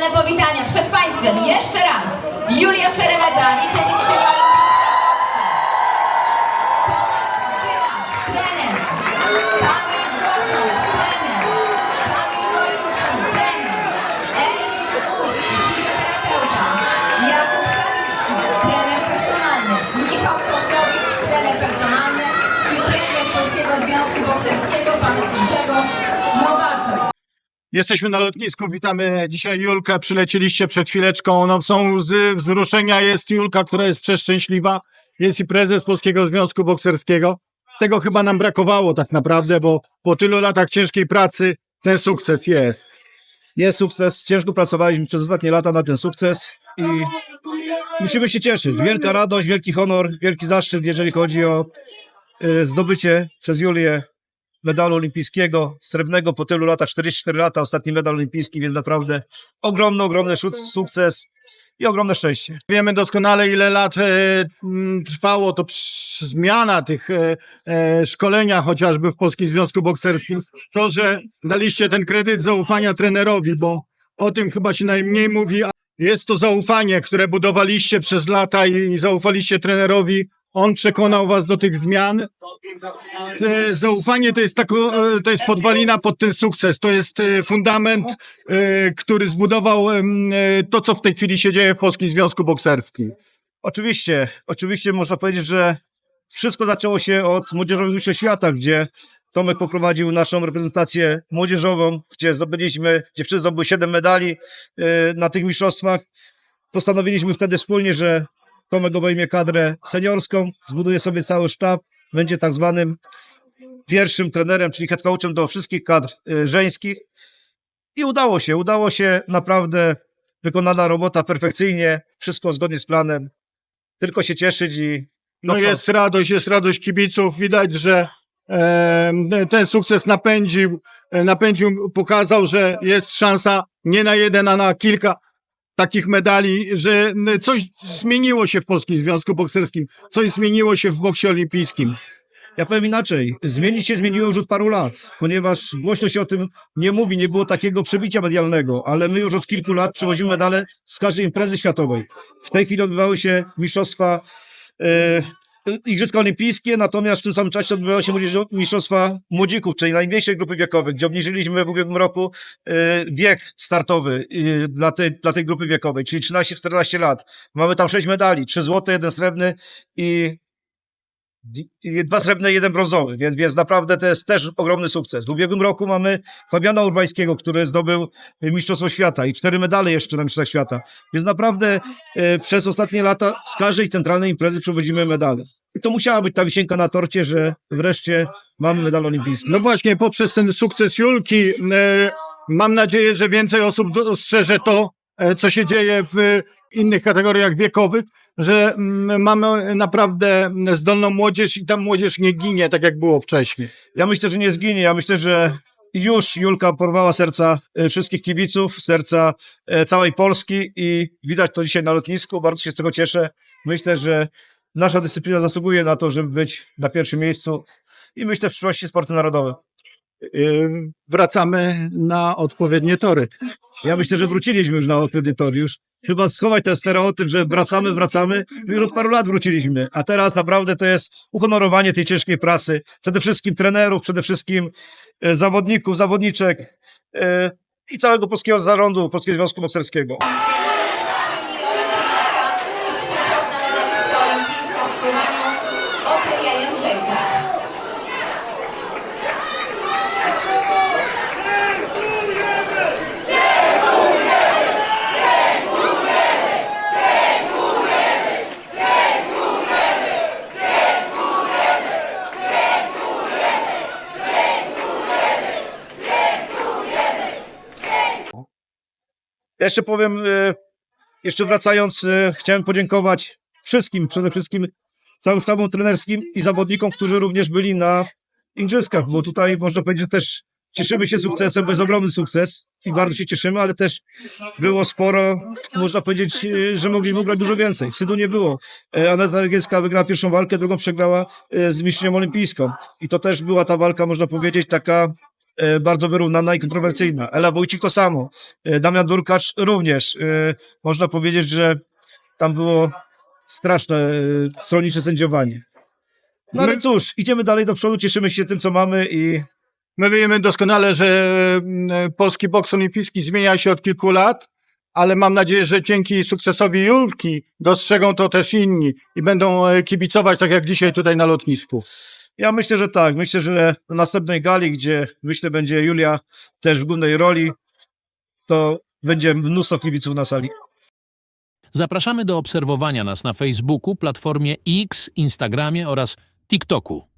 oficjalne powitania przed Państwem jeszcze raz Julia Szeremeta. Tomasz Tyla, trener. Personalny. I prezes Polskiego Związku Bokserskiego, pan Grzegorz. Jesteśmy na lotnisku, witamy dzisiaj Julkę, przylecieliście przed chwileczką, no są łzy wzruszenia, jest Julka, która jest przeszczęśliwa, jest i prezes Polskiego Związku Bokserskiego. Tego chyba nam brakowało tak naprawdę, bo po tylu latach ciężkiej pracy ten sukces jest. Jest sukces, ciężko pracowaliśmy przez ostatnie lata na ten sukces i musimy się cieszyć. Wielka radość, wielki honor, wielki zaszczyt, jeżeli chodzi o y, zdobycie przez Julię medalu olimpijskiego, srebrnego po tylu latach, 44 lata, ostatni medal olimpijski, więc naprawdę ogromny, ogromny sukces i ogromne szczęście. Wiemy doskonale, ile lat e, trwało to zmiana tych e, e, szkolenia, chociażby w Polskim Związku Bokserskim. To, że daliście ten kredyt zaufania trenerowi, bo o tym chyba się najmniej mówi. a Jest to zaufanie, które budowaliście przez lata i zaufaliście trenerowi. On przekonał was do tych zmian. E, Zaufanie to jest, tako, e, to jest podwalina pod ten sukces. To jest e, fundament, który zbudował to, co w tej chwili się dzieje w Polskim Związku Bokserskim. Oczywiście, oczywiście można powiedzieć, że wszystko zaczęło się od Młodzieżowych Mistrzostw Świata, gdzie Tomek poprowadził naszą reprezentację młodzieżową, gdzie zdobyliśmy, dziewczyny zdobyły 7 medali na tych mistrzostwach. Postanowiliśmy wtedy wspólnie, że Tomek obejmie kadrę seniorską, zbuduje sobie cały sztab, będzie tak zwanym pierwszym trenerem, czyli head coachem do wszystkich kadr y, żeńskich. I udało się, udało się naprawdę wykonana robota perfekcyjnie, wszystko zgodnie z planem. Tylko się cieszyć i No jest radość, jest radość kibiców. Widać, że e, ten sukces napędził, e, napędził, pokazał, że jest szansa nie na jeden, a na kilka takich medali, że coś zmieniło się w Polskim Związku Bokserskim, coś zmieniło się w boksie olimpijskim. Ja powiem inaczej. Zmienić się zmieniło już od paru lat, ponieważ głośno się o tym nie mówi, nie było takiego przebicia medialnego, ale my już od kilku lat przewozimy medale z każdej imprezy światowej. W tej chwili odbywały się mistrzostwa, e, Igrzyska Olimpijskie, natomiast w tym samym czasie odbywały się mistrzostwa młodzików, czyli najmniejszej grupy wiekowej, gdzie obniżyliśmy w ubiegłym roku e, wiek startowy e, dla, tej, dla tej grupy wiekowej, czyli 13-14 lat. Mamy tam 6 medali, 3 złote, 1 srebrny i dwa srebrne, jeden brązowy, więc, więc naprawdę to jest też ogromny sukces. W ubiegłym roku mamy Fabiana Urbańskiego, który zdobył Mistrzostwo Świata i cztery medale jeszcze na Mistrzostwach Świata. Więc naprawdę e, przez ostatnie lata z każdej centralnej imprezy przywozimy medale. I to musiała być ta wisienka na torcie, że wreszcie mamy medal olimpijski. No właśnie, poprzez ten sukces Julki e, mam nadzieję, że więcej osób dostrzeże to, e, co się dzieje w innych kategoriach wiekowych, że mm, mamy naprawdę zdolną młodzież i ta młodzież nie ginie, tak jak było wcześniej. Ja myślę, że nie zginie. Ja myślę, że już Julka porwała serca e, wszystkich kibiców, serca e, całej Polski i widać to dzisiaj na lotnisku. Bardzo się z tego cieszę. Myślę, że nasza dyscyplina zasługuje na to, żeby być na pierwszym miejscu i myślę w przyszłości sporty narodowe. Y, Wracamy na odpowiednie tory. Ja myślę, że wróciliśmy już na odpowiednitoriusz. Chyba schować ten stereotyp, że wracamy, wracamy. My Już od paru lat wróciliśmy, a teraz naprawdę to jest uhonorowanie tej ciężkiej pracy. Przede wszystkim trenerów, przede wszystkim e, zawodników, zawodniczek e, i całego polskiego zarządu Polskiego Związku Bokserskiego. Ja Jeszcze powiem, e, jeszcze wracając, e, chciałem podziękować wszystkim, przede wszystkim całym sztabom trenerskim i zawodnikom, którzy również byli na igrzyskach, bo tutaj można powiedzieć, że też cieszymy się sukcesem, bo jest ogromny sukces i bardzo się cieszymy, ale też było sporo, można powiedzieć, e, że mogliśmy grać dużo więcej. Wstydu nie było. Aneta Legielska wygrała pierwszą walkę, drugą przegrała z mistrzynią olimpijską i to też była ta walka, można powiedzieć, taka bardzo wyrównana i kontrowersyjna. Ela Wójcik to samo. E, Damian Durkacz również. E, Można powiedzieć, że tam było straszne e, stronnicze sędziowanie. No ale cóż, idziemy dalej do przodu, cieszymy się tym, co mamy i My wiemy doskonale, że mm, polski boks olimpijski zmienia się od kilku lat, ale mam nadzieję, że dzięki sukcesowi Julki dostrzegą to też inni i będą e, kibicować tak jak dzisiaj tutaj na lotnisku. Ja myślę, że tak. Myślę, że na następnej gali, gdzie myślę będzie Julia też w głównej roli, to będzie mnóstwo kibiców na sali. Zapraszamy do obserwowania nas na Facebooku, platformie X, Instagramie oraz TikToku.